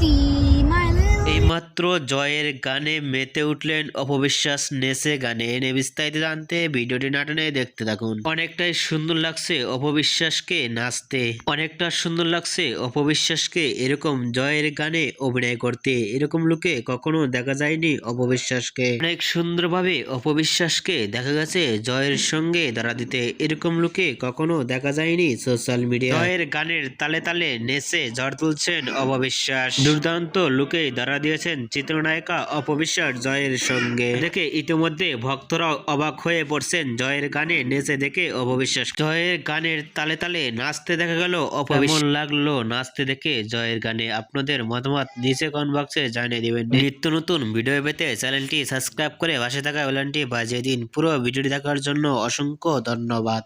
Sí. এইমাত্র জয়ের গানে মেতে উঠলেন অপবিশ্বাস নেসে গানে। এনে বিস্তারিত জানতে ভিডিওটি নাটনে দেখতে থাকুন। অনেকটাই সুন্দর লাগছে অপবিশ্বাসকে নাচতে। অনেকটা সুন্দর লাগছে অপবিশ্বাসকে এরকম জয়ের গানে অভিনয় করতে। এরকম লোকে কখনো দেখা যায়নি অপবিশ্বাসকে। অনেক সুন্দরভাবে অপবিশ্বাসকে দেখা গেছে জয়ের সঙ্গে দাঁড়া দিতে। এরকম লোকে কখনো দেখা যায়নি সোশ্যাল মিডিয়া। জয়ের গানের তালে তালে নেচে ঝড় তুলছেন অপবিশ্বাস। দুর্দান্ত লুকে ধরা দিয়েছেন চিত্রনায়িকা অপবিশ্বাস জয়ের সঙ্গে। দেখে ইতিমধ্যে ভক্তরাও অবাক হয়ে পড়ছেন জয়ের গানে, নেচে দেখে অপবিশ্বাস। জয়ের গানের তালে তালে নাচতে দেখা গেল অপবিশ্বাস। লাগল নাচতে দেখে জয়ের গানে? আপনাদের মতামত নিচে কমেন্ট বক্সে জানিয়ে দেবেন। নিত্য নতুন ভিডিও পেতে চ্যানেলটি সাবস্ক্রাইব করে পাশে থাকা বেলনটি বাজিয়ে দিন। পুরো ভিডিওটি দেখার জন্য অসংখ্য ধন্যবাদ।